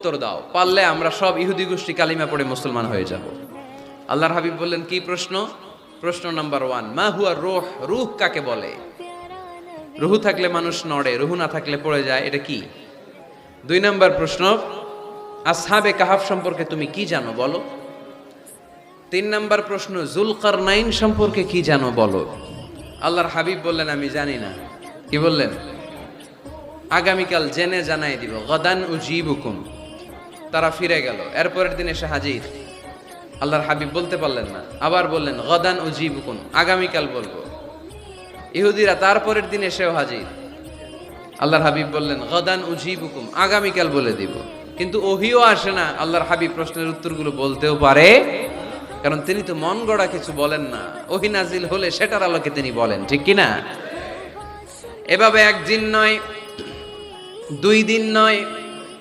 উত্তর দাও। পারলে আমরা সব ইহুদি গোষ্ঠী কালিমা পড়ে মুসলমান হয়ে যাব। আল্লাহর হাবিব বললেন, কি প্রশ্ন? প্রশ্ন নাম্বার ওয়ান, মা হুয়া রুহ? রুহ কাকে বলে? রুহু থাকলে মানুষ নড়ে, রুহু না থাকলে পড়ে যায়, এটা কি? দুই নাম্বার প্রশ্ন, আসহাবে কাহাফ সম্পর্কে তুমি কি জানো বলো? তিন নাম্বার প্রশ্ন জুলকার নাইন সম্পর্কে কি জানো বলো? আল্লাহর হাবিব বললেন, আমি জানি না। কি বললেন? আগামীকাল জেনে জানাই দিব, গদান উজিবুকুম। তারা ফিরে গেল। এরপরের দিন এসে হাজির। আল্লাহর হাবিব বলতে পারলেন না। আবার বললেন, গদান উজিবুকুম আগামীকাল বলব। ইহুদিরা তারপরের দিন এসেও হাজির। আল্লাহর হাবিব বললেন, গদান উজিবুকুম আগামীকাল বলে দিব। কিন্তু ওহিও আসে না। আল্লাহর হাবিব প্রশ্নের উত্তরগুলো বলতেও পারে। কারণ তিনি তো মন গড়া কিছু বলেন না। ওহি নাজিল হলে সেটার আলোকে তিনি বলেন, ঠিক কি না এভাবে একদিন নয়, দুই দিন নয়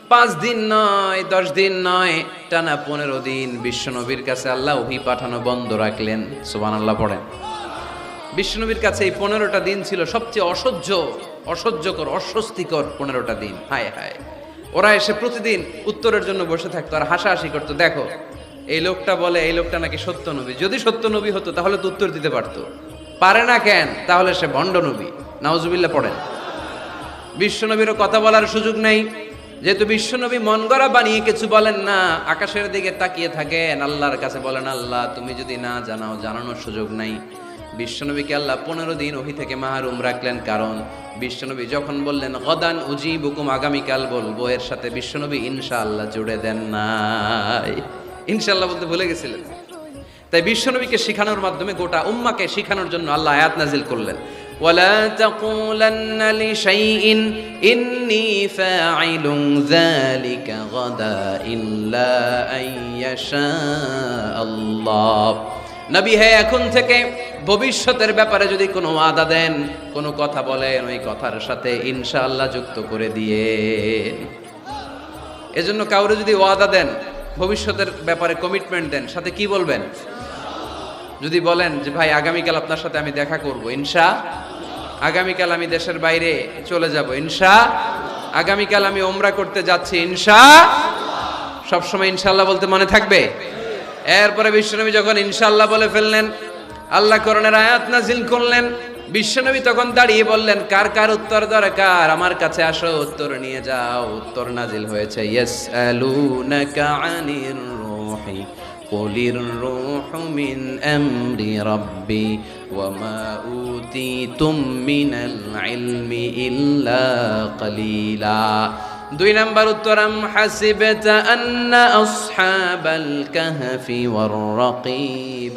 পাঁচ দিন নয়, দশ দিন নয়, টানা পনেরো দিন বিশ্বনবীর কাছে আল্লাহ ওহি পাঠানো বন্ধ রাখলেন। সুবান আল্লাহ পড়েন। বিশ্বনবীর কাছে এই পনেরোটা দিন ছিল সবচেয়ে অসহ্য, অসহ্যকর, অস্বস্তিকর পনেরোটা দিন। হায় হায়। ওরা এসে প্রতিদিন উত্তরের জন্য বসে থাকতো আর হাসাহাসি করতো। দেখো, এই লোকটা বলে, এই লোকটা নাকি সত্য নবী। যদি সত্য নবী হতো, তাহলে তো উত্তর দিতে পারতো। পারে না কেন? তাহলে সে ভণ্ড নবী। নাউজুবিল্লাহ পড়েন। বিশ্বনবীরও কথা বলার সুযোগ নেই। যেহেতু বিশ্বনবী মন গড়া বানিয়ে কিছু বলেন না, আকাশের দিকে তাকিয়ে থাকেন, আল্লাহর কাছে বলেন, আল্লাহ, তুমি যদি না জানাও, জানানোর সুযোগ নাই। বিশ্বনবীকে আল্লাহ পনেরো দিন ওহি থেকে মাহরুম রাখলেন, কারণ বিশ্বনবী যখন বললেন, গদান উজি বুকুম আগামীকাল বলব, এর সাথে বিশ্বনবী ইনশাআল্লাহ জুড়ে দেন নাই। ইনশাআল্লাহ বলতে ভুলে গেছিলেন। তাই বিশ্বনবীকে শিখানোর মাধ্যমে গোটা উম্মাকে শিখানোর জন্য আল্লাহ আয়াত নাজিল করলেন। ولا تقولن لشيء إني فاعل ذلك غدا إلا أن يشاء الله নবী হে এখন থেকে ভবিষ্যতের ব্যাপারে যদি কোনো ওয়াদা দেন কোনো কথা বলেন ওই কথার সাথে ইনশাআল্লাহ যুক্ত করে দিয়ে এজন্য কাউরে যদি ওয়াদা দেন ভবিষ্যতের ব্যাপারে কমিটমেন্ট দেন সাথে কি বলবেন যদি বলেন যে ভাই আগামীকাল আপনার সাথে আমি দেখা করব ইনশা আগামীকাল আমি দেশের বাইরে চলে যাব, ইনশা, আগামীকাল আমি ওমরা করতে যাচ্ছি, ইনশা, সবসময় ইনশাল্লাহ বলতে মনে থাকবে। এরপরে বিশ্বনবী যখন ইনশাল্লাহ বলে ফেললেন, আল্লাহ করণের আয়াত নাজিল করলেন, বিশ্বনবী তখন দাঁড়িয়ে বললেন, কার কার উত্তর দরকার? আমার কাছে আসো, উত্তর নিয়ে যাও, উত্তর নাজিল হয়েছে ইয়েস আলুনাকা আনির রূহি। قل الروح من أمر ربي وما أوتيتم من العلم إلا قليلا দুই নাম্বার উত্তর আম হাসিবতা আন্না আসহাবাল কাহফি ওয়ার রাকিব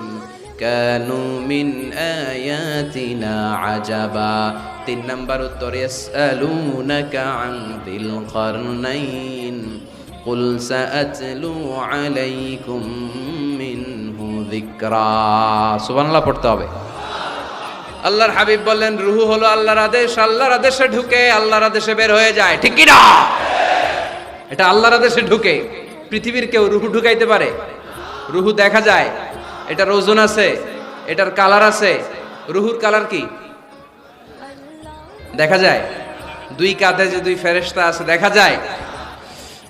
কানু মিন আয়াতিনা আজাবা তিন নাম্বার উত্তর ইয়াসআলুনাকা আন দিল কারনাইন قل سأتلو عليكم منه ذكرا সুবহান আল্লাহ পড়তে হবে আল্লাহর হাবিব বললেন রুহু হলো আল্লাহর আদেশ আল্লাহর আদেশে ঢুকে আল্লাহর আদেশে বের হয়ে যায় ঠিক কি না এটা আল্লাহর আদেশে ঢুকে পৃথিবীর কেউ রুহু ঢুকাইতে পারে রুহু দেখা যায় এটার ওজন আছে এটার কালার আছে রুহুর কালার কি দেখা যায় দুই কাঁধে যে দুই ফেরেশতা আছে দেখা যায়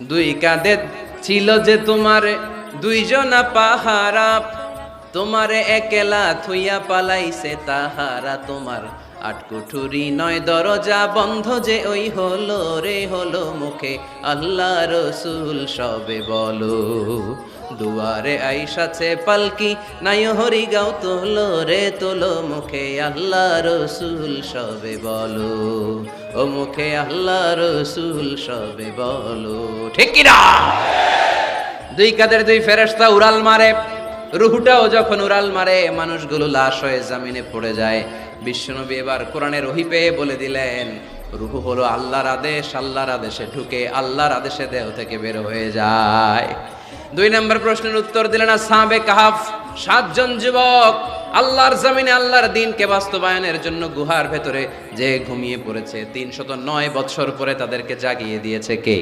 দুই কাঁধে ছিল যে তোমার, দুইজনা পাহারা। তোমারে একেলা থুইয়া পালাইছে তাহারা। তোমার আটকুঠুরি নয় দরজা বন্ধ যে ওই হলো রে, হলো মুখে। আল্লাহ রসুল সবে বলো দুয়ারে আইসাছে পালকি, নাই হরি গাও তোলো রে, তোলো মুখে আল্লাহ রসুল, সবে বলো। ও মুখে আল্লাহ রসুল, সবে বলো। ঠিক কিনা? দুই কাদের দুই ফেরেশতা উড়াল মারে। রুহুটাও যখন উড়াল মারে, মানুষগুলো লাশ হয়ে জামিনে পড়ে যায়। বিশ্বনবী এবার কোরআনের ওহি পেয়ে বলে দিলেন, রুহু হলো আল্লাহর আদেশ, আল্লাহর আদেশে ঢুকে, আল্লাহর আদেশে দেহ থেকে বের হয়ে যায়। দুই নম্বর প্রশ্নের উত্তর দিলেন সাবে কাহাফ, সাতজন যুবক। আল্লাহর জমিনে আল্লাহর দিনকে বাস্তবায়নের জন্য গুহার ভেতরে যে ঘুমিয়ে পড়েছে, তিনশত নয় বৎসর পরে তাদেরকে জাগিয়ে দিয়েছে কে?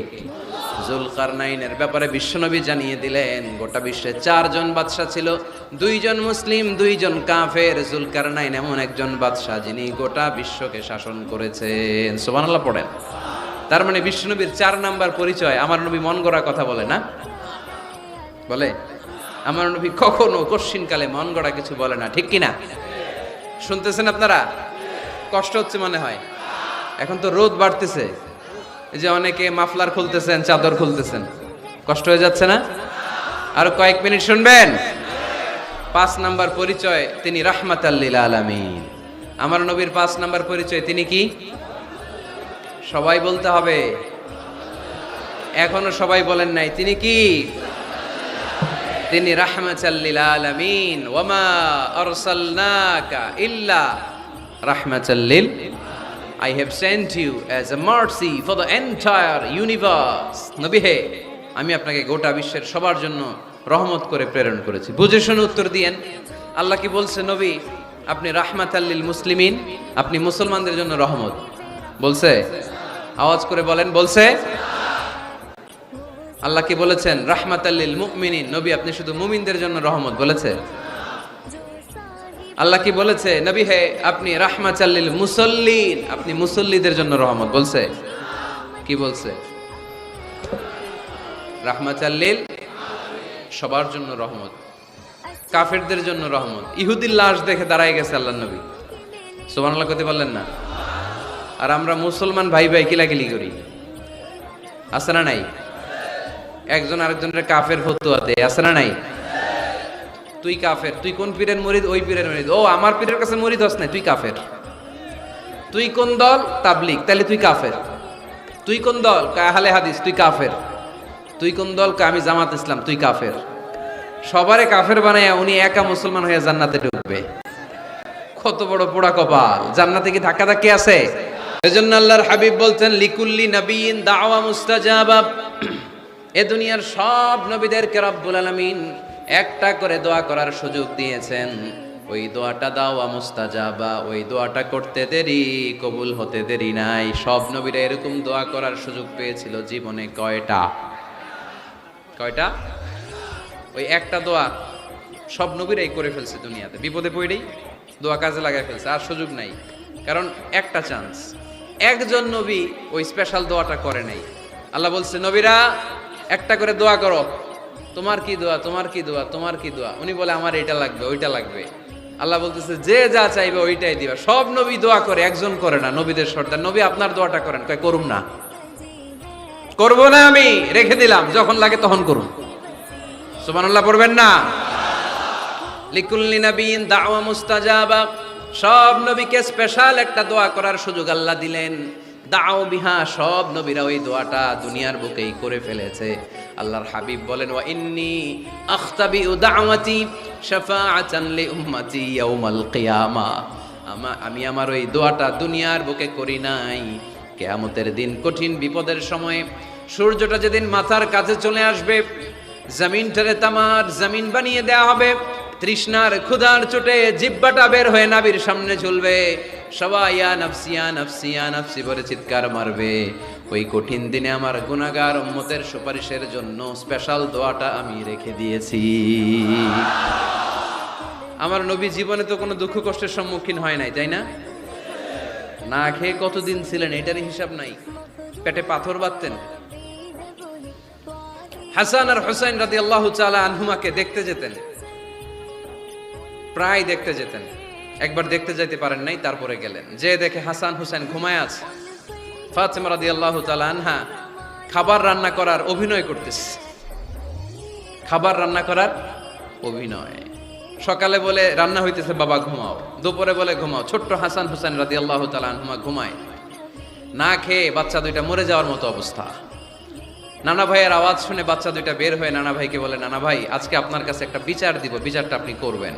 জুলকারনাইনের ব্যাপারে বিশ্বনবী জানিয়ে দিলেন, গোটা বিশ্বে চারজন বাদশাহ ছিল, দুইজন মুসলিম, দুইজন কাফের। জুলকারনাইন এমন একজন বাদশাহ যিনি গোটা বিশ্বকে শাসন করেছেন। সুবহানাল্লাহ, পড়েন। তার মানে বিশ্বনবীর চার নাম্বার পরিচয়, আমার নবী মন গড়া কথা বলে না? বলে? আমার নবী কখনো কশ্চিনকালে মন গড়া কিছু বলে না, ঠিক কিনা? শুনতেছেন আপনারা? কষ্ট হচ্ছে মনে হয়। এখন তো রোদ বাড়তেছে। যে অনেকে মাফলার খুলতেছেন, চাদর খুলতেছেন। কষ্ট হয়ে যাচ্ছে না? আরও কয়েক মিনিট শুনবেন। পাঁচ নাম্বার পরিচয়, তিনি রাহমাত আল্লিল আলামিন। আমার নবীর পাঁচ নাম্বার পরিচয়, তিনি কি? সবাই বলতে হবে। এখনও সবাই বলেন নাই, তিনি কি? তিনি রাহমাতাল্লিল আলামিন ওয়ামা আরসালনাকা ইল্লা রাহমাতাল্লিল I have sent you as a mercy for the entire universe. নবী হে, আমি আপনাকে গোটা বিশ্বের সবার জন্য রহমত করে প্রেরণ করেছি। বুঝে শুনে উত্তর দিয়েন। আল্লাহ কি বলছে, নবী, আপনি রাহমাত আল্লিল মুসলিমিন, আপনি মুসলমানদের জন্য রহমত। বলছে? আওয়াজ করে বলেন, বলছে? আল্লাহ কি বলেছেন? রাহমাত আল্লিল মুমিনিন। নবী, আপনি শুধু মুমিনদের জন্য রহমত বলেছে আল্লাহ কি বলেছে? নবী, হে, আপনি রাহমা চাল্লিল মুসল্লিন। আপনি মুসল্লিদের জন্য রহমত বলছে। কি বলছে? রাহমা চাল্লিল সবার জন্য রহমত। কাফেরদের জন্য রহমত। ইহুদির লাশ দেখে দাঁড়ায় গেছে আল্লাহ নবী। সোমান আল্লাহ করতে বললেন না? আর আমরা মুসলমান ভাই ভাই কিলাকিলি করি। আছে না নাই? একজন আরেকজনের কাফের ফতুয়াতে আছে না নাই? তুই কাফের, তুই কোন পীরের মরিদ? ওই পীরের মরিদ। ও, আমার পীরের কাছে মরিদ হস নাই, তুই কাফের। তুই কোন দল? তাবলিক তাহলে তুই কাফের। তুই কোন দল? কাহালে হাদিস, তুই কাফের। তুই কোন দল? আমি জামাত ইসলাম, তুই কাফের। সবারে কাফের বানায় উনি একা মুসলমান হয়ে জান্নাতে ঢুকবে। কত বড় পোড়া কপাল। জান্নাতে কি ধাক্কা ধাক্কি আছে? এজন্য আল্লাহর হাবিব বলছেন, লিকুল্লি নবীন দাওয়া মুস্তাজাবা। এ দুনিয়ার সব নবীদেরকে রব্বুল আলামিন একটা করে দোয়া করার সুযোগ দিয়েছেন। ওই দোয়াটা দাওয়া মুস্তাজাবা, ওই দোয়াটা করতে দেরি, কবুল হতে দেরি নাই। সব নবীরা এরকম দোয়া করার সুযোগ পেয়েছিল জীবনে কয়টা? কয়টা? ওই একটা দোয়া সব নবীরাই করে ফেলছে দুনিয়াতে। বিপদে পড়েই দোয়া কাজে লাগায় ফেলছে, আর সুযোগ নাই। কারণ একটা চান্স একজন নবী ওই স্পেশাল দোয়াটা করে নাই। আল্লাহ বলছে, নবীরা একটা করে দোয়া করো। তোমার কি দোয়া? তোমার কি দোয়া? তোমার কি দোয়া? উনি বলে, আমার এটা লাগবে, ওইটা লাগবে। আল্লাহ বলতেছে, যে যা চাইবে ওইটাই দিবা। সব নবী দোয়া করে, একজন করে না, নবীদের সর্দার। নবী আপনার দোয়াটা করেন। কয়, করুম না। করব না আমি, রেখে দিলাম, যখন লাগে তখন করুন সুবহানাল্লাহ, পড়বেন না? লিকুল্লি নবীন দাওয়া মুস্তাজাবা। সব নবীকে স্পেশাল একটা দোয়া করার সুযোগ আল্লাহ দিলেন। দাও বিহা, সব নবীরা ওই দোয়াটা দুনিয়ার বুকেই করে ফেলেছে। আল্লাহর হাবিব বলেন ওয়া ইন্নি আখতাবি দাওয়াতি শাফাআতান লি উম্মতি ইয়াউমাল কিয়ামা। আমা- আমি আমার ওই দোয়াটা দুনিয়ার বুকে করি নাই। কেয়ামতের দিন কঠিন বিপদের সময় সূর্যটা যেদিন মাথার কাছে চলে আসবে, জমিনটারে তামার জমিন বানিয়ে দেয়া হবে, তৃষ্ণার ক্ষুধার চোটে জিব্বাটা বের হয়ে নাবির সামনে ঝুলবে। সবাই, ইয়া নাফসি ইয়া নাফসি বলে চিৎকার মারবে। ওই কঠিন দিনে আমার গুনাহগার উম্মতের সুপারিশের জন্য স্পেশাল দোয়াটা আমি রেখে দিয়েছি। আমার নবী জীবনে তো কোনো দুঃখ কষ্টের সম্মুখীন হয় নাই, তাই না? না খেয়ে কতদিন ছিলেন, এটারই হিসাব নাই। পেটে পাথর বাঁধতেন। হাসান আর হোসেন রাদি আল্লাহ আনহুমাকে দেখতে যেতেন। প্রায় দেখতে যেতেন। একবার দেখতে যাইতে পারেন নাই, তারপরে গেলেন। যে দেখে হাসান হুসেন ঘুমায় আছে, ফাতেমা রাদি আল্লাহ আনহা খাবার রান্না করার অভিনয় করতেছে। খাবার রান্না করার অভিনয়। সকালে বলে, রান্না হইতেছে, বাবা ঘুমাও। দুপুরে বলে, ঘুমাও। ছোট্ট হাসান হোসেন রাদি আল্লাহ আনহুমা ঘুমায়। না খেয়ে বাচ্চা দুইটা মরে যাওয়ার মতো অবস্থা। নানা ভাইয়ের আওয়াজ শুনে বাচ্চা দুইটা বের হয়ে নানা ভাইকে বলে, নানা ভাই, আজকে আপনার কাছে একটা বিচার দিব, বিচারটা আপনি করবেন।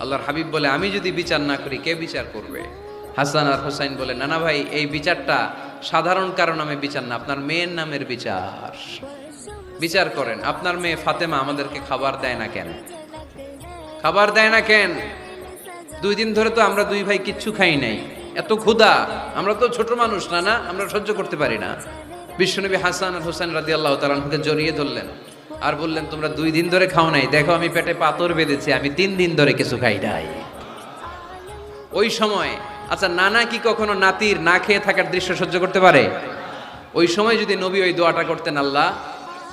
আল্লাহর হাবিব বলে, আমি যদি বিচার না করি, কে বিচার করবে? হাসান আর হোসাইন বলে নানা ভাই, এই বিচারটা সাধারণ কারণ নামে বিচার না, আপনার মেয়ের নামের বিচার। বিচার করেন, আপনার মেয়ে ফাতেমা আমাদেরকে খাবার দেয় না কেন? খাবার দেয় না কেন? দুই দিন ধরে তো আমরা দুই ভাই কিচ্ছু খাই নাই। এত ক্ষুধা, আমরা তো ছোট মানুষ, না না, আমরা সহ্য করতে পারি না। বিশ্বনবী হাসান আর হোসেন রাদি আল্লাহ তালানকে জড়িয়ে ধরলেন। আর বললেন, তোমরা দুই দিন ধরে খাও নাই। দেখো, আমি পেটে পাথর বেঁধেছি, আমি তিন দিন ধরে কিছু খাই নাই। ওই সময় আচ্ছা নানা কি কখনো নাতির না খেয়ে থাকার দৃশ্য সহ্য করতে পারে? ওই সময় যদি নবী ওই দোয়াটা করতেন, আল্লাহ,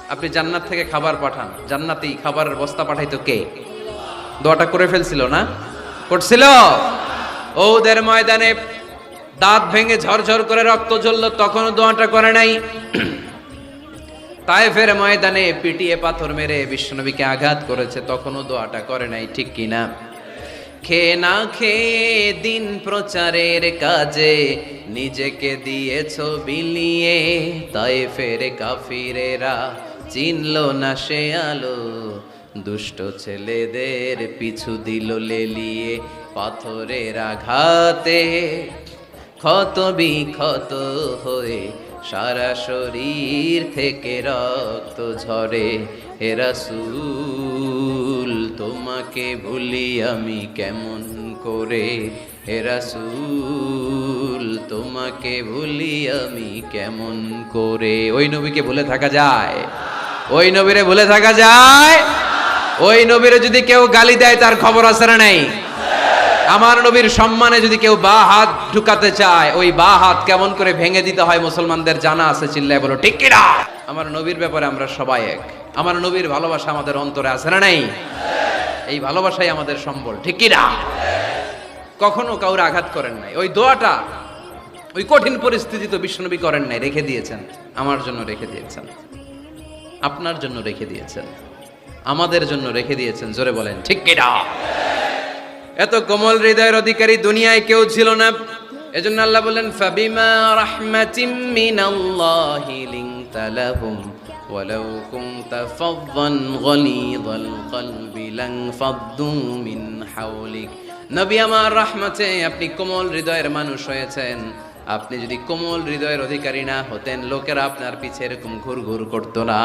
আপনি জান্নাত থেকে খাবার পাঠান। জান্নাতেই খাবারের বস্তা পাঠাইতো কে? দোয়াটা করে ফেলছিল না? করছিল? ওদের ময়দানে দাঁত ভেঙে ঝরঝর করে রক্ত জ্বলল, তখনও দোয়াটা করে নাই। তায়েফের ময়দানে পিটিয়ে পাথর মেরে বিশ্বনবীকে আঘাত করেছে, তখনও দোয়াটা করে নাই, ঠিক কিনা? খেয়ে না খেয়ে দিন প্রচারের কাজে নিজেকে দিয়েছ বিলিয়ে, তায়েফের কাফিরেরা চিনল না সে আলো, দুষ্ট ছেলেদের পিছু দিল লেলিয়ে পাথরের আঘাতে। ক্ষত বিক্ষত হয়ে সারা শরীর থেকে রক্ত ঝরে। হে রাসূল, তোমাকে ভুলি আমি কেমন করে? হে রাসূল, তোমাকে ভুলি আমি কেমন করে? ওই নবীকে ভুলে থাকা যায়। ওই নবীরে ভুলে থাকা যায়। ওই নবীরে যদি কেউ গালি দেয়, তার খবর আছে না নাই? আমার নবীর সম্মানে যদি কেউ বা হাত ঢুকাতে চায়, ওই বা হাত কেমন করে ভেঙে দিতে হয় মুসলমানদের জানা আছে চিল্লায় বলো, ঠিক কিনা? আমার নবীর ব্যাপারে আমরা সবাই এক। আমার নবীর ভালোবাসা আমাদের অন্তরে আছে না নাই? এই ভালোবাসাই আমাদের সম্বল, ঠিক কিনা? কখনো কাউরে আঘাত করেন নাই। ওই দোয়াটা, ওই কঠিন পরিস্থিতি তো বিশ্বনবী করেন নাই, রেখে দিয়েছেন। আমার জন্য রেখে দিয়েছেন। আপনার জন্য রেখে দিয়েছেন। আমাদের জন্য রেখে দিয়েছেন, জোরে বলেন, ঠিক কিনা? এত কোমল হৃদয়ের অধিকারী দুনিয়ায় কেউ ছিল না এজন্য আল্লাহ বললেন ফাবিমা রাহমাতিম মিনাল্লাহি লিনতা লাহুম ولو كنت فظا غليظ القلب لانفضوا من حولك নবী আমার রহমতে আপনি কোমল হৃদয়ের মানুষ হয়েছেন আপনি যদি কোমল হৃদয়ের অধিকারী না হতেন লোকেরা আপনার পিছে এরকম ঘুর ঘুর করতো না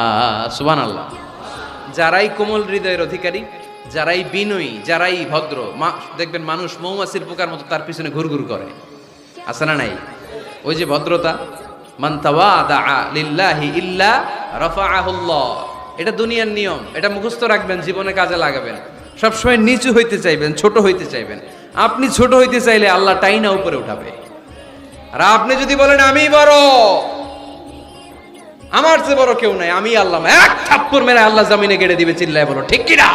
সুবহানাল্লাহ যারাই কোমল হৃদয়ের অধিকারী যারাই বিনয়ী, যারাই ভদ্র দেখবেন মানুষ মৌমাছির পোকার মতো তার পিছনে ঘুরঘুর করে। আছে না নাই? ওই যে ভদ্রতা এটা দুনিয়ার নিয়ম, এটা মুখস্থ রাখবেন, জীবনে কাজে লাগাবেন। সবসময় নিচু হইতে চাইবেন, ছোট হইতে চাইবেন। আপনি ছোট হইতে চাইলে আল্লাহ টাইনা উপরে উঠাবে। আর আপনি যদি বলেন, আমি বড়, আমার চেয়ে বড় কেউ নাই আমি আল্লাহ। এক থাপ্পড় মেরে আল্লাহ জামিনে গেড়ে দিবে, চিল্লায় বলো, ঠিক কিনা?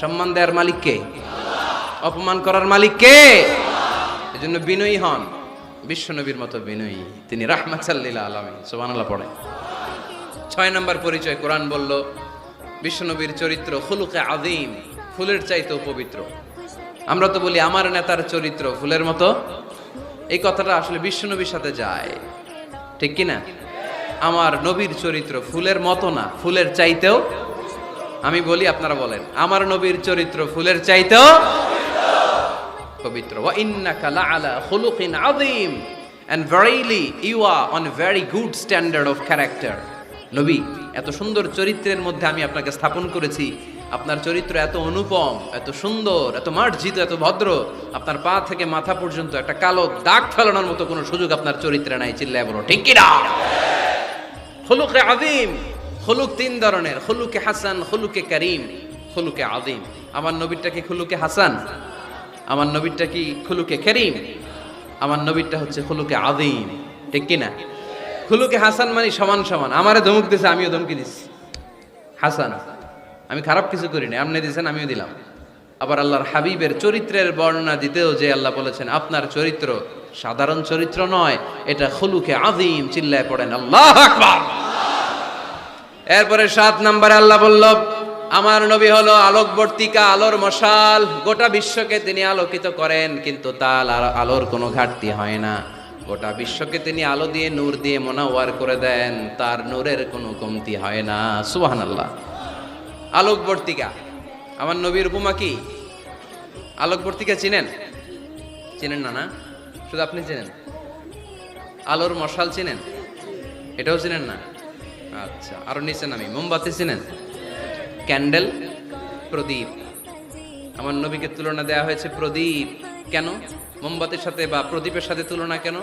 সম্মান দেওয়ার মালিক কে? অপমান করার মালিক কে? এজন্য বিনয়ী হন। বিশ্বনবীর মতো বিনয়ী। তিনি রাহমাত সাল্লিল আলমী সুবহানাল্লাহ পড়ে ছয় নম্বর পরিচয়, কোরআন বলল বিশ্বনবীর চরিত্র ফুলুকে আদিম ফুলের চাইতেও পবিত্র। আমরা তো বলি, আমার নেতার চরিত্র ফুলের মতো। এই কথাটা আসলে বিশ্বনবীর সাথে যায়। ঠিক কি না আমার নবীর চরিত্র ফুলের মতো না, ফুলের চাইতেও আমি বলি, আপনারা বলেন, আমার নবীর চরিত্র ফুলের চাইতেও পবিত্র। ইন্নাকা লাআলা খুলুকিন আযীম। And verily you are on very good standard of character নবী, এত সুন্দর চরিত্রের মধ্যে আমি আপনাকে স্থাপন করেছি। আপনার চরিত্র এত অনুপম, এত সুন্দর, এত মার্জিত, এত ভদ্র। আপনার পা থেকে মাথা পর্যন্ত একটা কালো দাগ ফেলানোর মতো কোনো সুযোগ আপনার চরিত্রে নাই, চিল্লায় বলো, ঠিক কিনা? হলুকে আদিম হলুক তিন ধরনের হলুকে হাসান হলুকে করিম হলুকে আদিম আমার নবীরটা কি খুলুকে হাসান? আমার নবীরটা কি খুলুকে করিম? আমার নবীরটা হচ্ছে খুলুকে আদিম ঠিক কিনা খুলুকে হাসান মানে সমান সমান। আমারে ধমক দিছে, আমিও ধমকি দিছি। হাসান, আমি খারাপ কিছু করি না আপনি দিয়েছেন আমিও দিলাম। আবার আল্লাহর হাবিবের চরিত্রের বর্ণনা দিতেও যে আল্লাহ বলেছেন, আপনার চরিত্র সাধারণ চরিত্র নয়, এটা খুলুকে আদিম চিল্লায় পড়েন। আল্লাহ আকবার! এরপরে সাত নম্বরে আল্লাহ বলল, আমার নবী হলো আলোকবর্তিকা, আলোর মশাল। গোটা বিশ্বকে তিনি আলোকিত করেন, কিন্তু তার আলোর কোনো ঘাটতি হয় না। গোটা বিশ্বকে তিনি আলো দিয়ে, নূর দিয়ে মোনাওয়ার করে দেন, তার নূরের কোনো কমতি হয় না। সুবাহান আল্লাহ আলোকবর্তিকা, আমার নবীর উপমা কি? আলোকবর্তিকা চিনেন? চিনেন না না? শুধু আপনি চিনেন? আলোর মশাল চিনেন? এটাও চিনেন না? আচ্ছা আরও নিচে নামি। মোমবাতি চিনেন ক্যান্ডেল? প্রদীপ। আমার নবীকে তুলনা দেওয়া হয়েছে প্রদীপ। কেন? মোমবাতির সাথে বা প্রদীপের সাথে তুলনা কেন?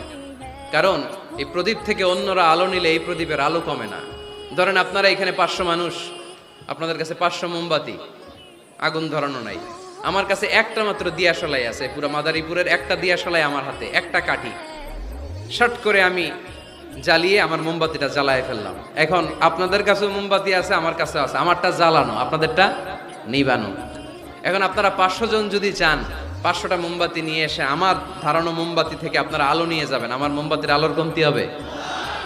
কারণ, এই প্রদীপ থেকে অন্যরা আলো নিলে এই প্রদীপের আলো কমে না। ধরেন আপনারা এখানে পাঁচশো মানুষ। আপনাদের কাছে পাঁচশো মোমবাতি। আগুন ধরানো নাই। আমার কাছে একটা মাত্র দিয়াশলাই আছে। পুরো মাদারীপুরের একটা দিয়াশলাই আমার হাতে, একটা কাঠি। শট করে আমি জ্বালিয়ে আমার মোমবাতিটা জ্বালায় ফেললাম। এখন আপনাদের কাছেও মোমবাতি আছে, আমার কাছে আছে। আমারটা জ্বালানো, আপনাদেরটা নিবানো। এখন আপনারা পাঁচশো জন যদি চান, পাঁচশোটা মোমবাতি নিয়ে এসে আমার ধারানো মোমবাতি থেকে আপনারা আলো নিয়ে যাবেন। আমার মোমবাতির আলোর কমতি হবে।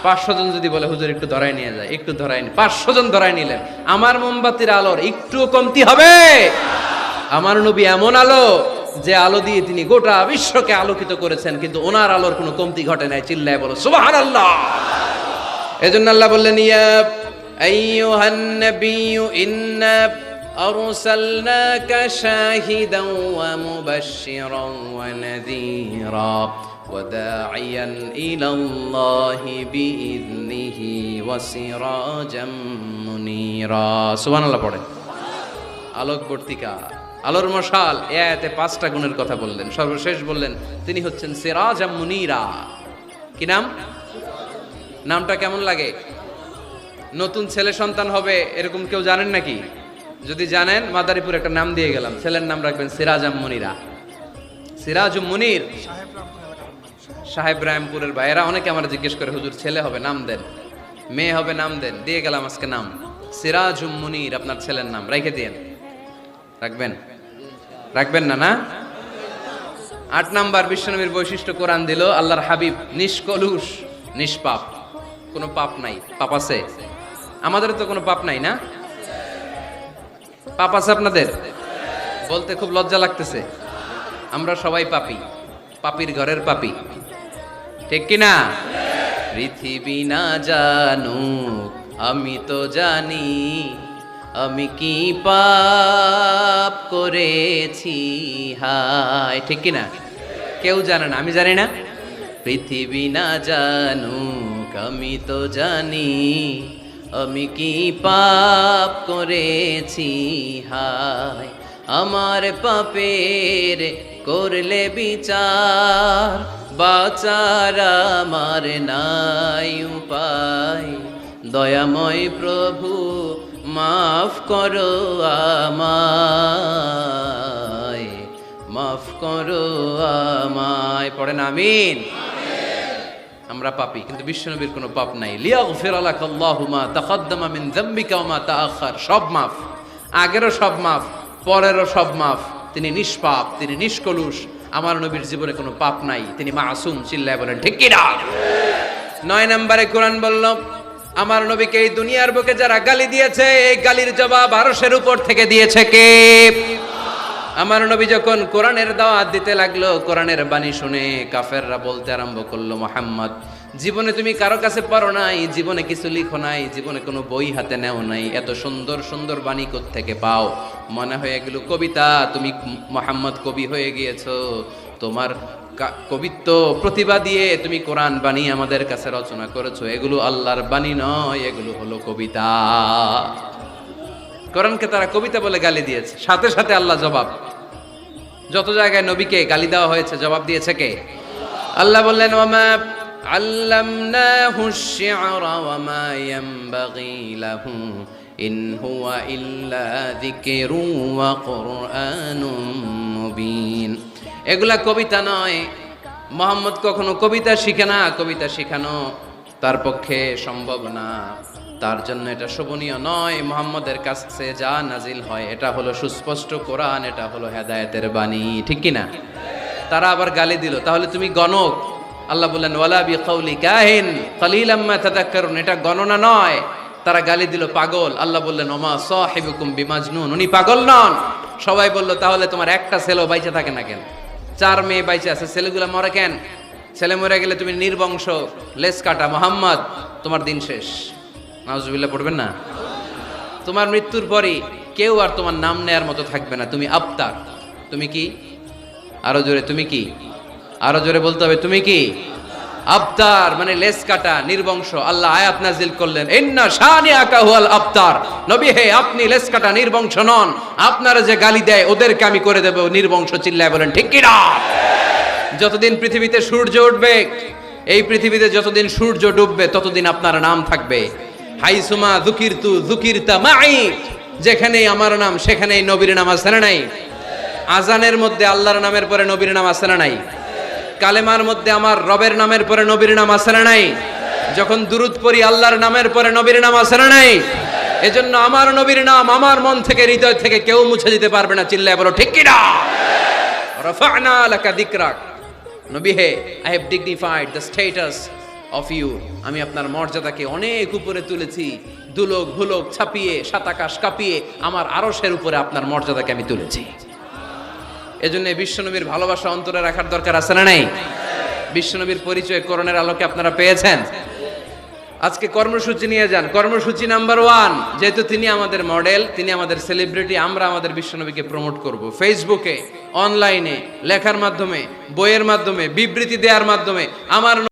পাঁচশো জন যদি বলে, হুজুর, একটু ধরাই নিয়ে যায়, একটু ধরাই নি পাঁচশো জন ধরাই নিলেন। আমার মোমবাতির আলোর একটু কমতি হবে। আমার নবী এমন আলো যে আলো দিয়ে তিনি গোটা বিশ্বকে আলোকিত করেছেন কিন্তু ওনার আলোর কোনো কমতি ঘটে নাই চিল্লায় বলো সুবাহ আল্লাহ এজন্য আল্লাহ বললেন ইয়া আইয়ুহান নাবিয়্যু ইন্না আরসালনাকা শাহিদান ওয়া মুবাশশিরান ওয়া নাযীরা وداعيا إلى الله بإذنه وسراجا منيرا سبحان الله পড়েন আলোকবর্তিকা আলোর মশাল, এ পাঁচটা গুণের কথা বললেন। সর্বশেষ বললেন, তিনি হচ্ছেন সিরাজ মুনিরা। কি নাম? নামটা কেমন লাগে? নতুন ছেলে সন্তান হবে, এরকম কেউ জানেন নাকি? যদি জানেন, মাদারীপুর একটা নাম দিয়ে গেলাম, ছেলের নাম রাখবেন সিরাজ মুনিরা। সিরাজ মুনির। সাহেব রায়মপুরের ভাইয়েরা অনেকে আমার জিজ্ঞেস করে, হুজুর, ছেলে হবে, নাম দেন। মেয়ে হবে, নাম দেন। দিয়ে গেলাম আজকে নাম। সিরাজ মুনির, আপনার ছেলের নাম। রেখে দিয়েন। রাখবেন। রাখবেন না না? আট নাম্বার বিশ্বনবীর বৈশিষ্ট্য কোরআন দিল, আল্লাহর হাবিব নিষ্কলুষ, নিষ্পাপ। কোনো পাপ নাই। পাপ আছে? আমাদের তো কোনো পাপ নাই, না? পাপ আছে আপনাদের? বলতে খুব লজ্জা লাগতেছে। আমরা সবাই পাপি। পাপির ঘরের পাপি। ঠিক কি না? পৃথিবী না জানুক, আমি তো জানি, আমি কি পাপ? করেছি, হায়। ঠিক কি না কেউ জানে না, আমি জানি না। পৃথিবী না জানুক, আমি তো জানি। আমি কি পাপ করেছি, হায়। আমার পাপের করলে বিচার, বাচার আমার নাই উপায়। দয়াময় প্রভু মাফ করো আমায়, মাফ করো আমায়। পড়েন আমিন। আমরা পাপি, কিন্তু বিশ্বনবীর কোনো পাপ নাই। লিয়াগফির লাক আল্লাহু মা তাকদ্দামা মিন যামবিকা ওয়া মা তাআখার। সব মাফ। আগেরও সব মাফ, পরেরও সব মাফ। তিনি নিষ্পাপ, তিনি নিষ্কলুষ। আমার নবীর জীবনে কোনো পাপ নাই। তিনি মাসুম, চিল্লায় বলেন, ঠিক কি না নয় নম্বরে কোরআন বলল আমার নবীকে এই দুনিয়ার বুকে যারা গালি দিয়েছে, এই গালির জবাব আরশের উপর থেকে দিয়েছে কে? আমার নবী যখন কোরআনের দাওয়াত দিতে লাগল, কোরআনের বাণী শুনে কাফেররা বলতে আরম্ভ করল, মোহাম্মদ, জীবনে তুমি কারও কাছে পারো নাই, জীবনে কিছু লিখো নাই, জীবনে কোনো বই হাতে নেও নাই, এত সুন্দর সুন্দর বাণী থেকে পাও? মনে হয়ে গেল, কবিতা, তুমি মোহাম্মদ কবি হয়ে গিয়েছো তোমার কবিত্ব প্রতিভা দিয়ে তুমি কোরআন বাণী আমাদের কাছে রচনা করেছ। এগুলো আল্লাহর বাণী নয়, এগুলো হলো কবিতা। কোরআনকে তারা কবিতা বলে গালি দিয়েছে। সাথে সাথে আল্লাহ জবাব। যত জায়গায় নবীকে গালি দেওয়া হয়েছে, জবাব দিয়েছে কে? আল্লাহ বললেন ওমা আল্লামনাহু শি'রা ওয়ামা ইয়ানবাগি লাহু ইন হুয়া ইল্লা যিকরু ওয়া কুরআনুম মুবিন। এগুলা কবিতা নয়। মোহাম্মদ কখনো কবিতা শিখে না, কবিতা শিখানো তার পক্ষে সম্ভব না। তার জন্য এটা শোভনীয় নয়। মোহাম্মদের কাছে যা নাজিল হয়, এটা হলো সুস্পষ্ট কোরআন, এটা হলো হেদায়তের বাণী। ঠিক কি না তারা আবার গালি দিল, তাহলে তুমি গণক? আল্লাহ বললেন, ওয়ালা বি কওলি কাহিন, কালিলাম মা তাদাক্কারুন। এটা গণনা নয়। তারা গালি দিল, পাগল। আল্লাহ বললেন, ওমা সাহিবুকুম বিমাজনুন। উনি পাগল নন। সবাই বলল, তাহলে তোমার একটা ছেলেও বাইচে থাকে না কেন? চার মেয়ে বাইচে আছে, ছেলেগুলো মরে কেন? ছেলে মরে গেলে তুমি নির্বংশ লেস কাটা, মোহাম্মদ, তোমার দিন শেষ। নাউজুবিল্লাহ, পড়বেন না? তোমার মৃত্যুর পরই কেউ আর তোমার নাম নেয়ার মতো থাকবে না। তুমি আবতার। তুমি কি? আরও জোরে, তুমি কি? আরও জোরে বলতে হবে, তুমি কি? আবতার মানে লেস কাটা, নির্বংশ। আল্লাহ আয়াত নাজিল করলেন, ইন্না শানি আকাহুয়াল আবতার নবী, হে, আপনি লেস কাটা, নির্বংশ নন। আপনারা যে গালি দেয়, ওদেরকে আমি করে দেব। নির্বংশ চিল্লায় বলেন, ঠিক কি না যতদিন পৃথিবীতে সূর্য উঠবে, এই পৃথিবীতে যতদিন সূর্য ডুববে, ততদিন আপনার নাম থাকবে। হাইসুমা জুকিরতু জুকিরতা মাই, যেখানেই আমার নাম, সেখানেই নবীর নাম আছে না নাই? আজানের মধ্যে আল্লাহর নামের পরে নবীর নাম আছে না নাই? কালেমার মধ্যে আমার রবের নামের পরে নবীর নাম আছে না নাই? যখন দুরুদ পড়ি, আল্লাহর নামের পরে নবীর নাম আছে না নাই? এজন্য আমার নবীর নাম আমার মন থেকে, হৃদয় থেকে কেউ মুছে দিতে পারবে না। চিল্লায় বলো, ঠিক কিনা রাফা'না লাকা যিকরাক নবী হে I have dignified the status of you আমি আপনার মর্যাদাকে অনেক উপরে তুলেছি। দুলোক, ভুলোক ছাপিয়ে, সাত আকাশ কাঁপিয়ে আমার আরশের উপরে আপনার মর্যাদাকে আমি তুলেছি। এজন্য বিশ্বনবীর ভালোবাসা অন্তরে রাখার দরকার আছে না নাই? বিশ্বনবীর পরিচয় করণের আলোকে আপনারা পেয়েছেন। আজকে কর্মসূচি নিয়ে যান। কর্মসূচি নাম্বার ওয়ান, যেহেতু তিনি আমাদের মডেল, তিনি আমাদের সেলিব্রিটি, আমরা আমাদের বিশ্বনবীকে প্রমোট করব। ফেসবুকে, অনলাইনে, লেখার মাধ্যমে, বইয়ের মাধ্যমে, বিবৃতি দেওয়ার মাধ্যমে, আমার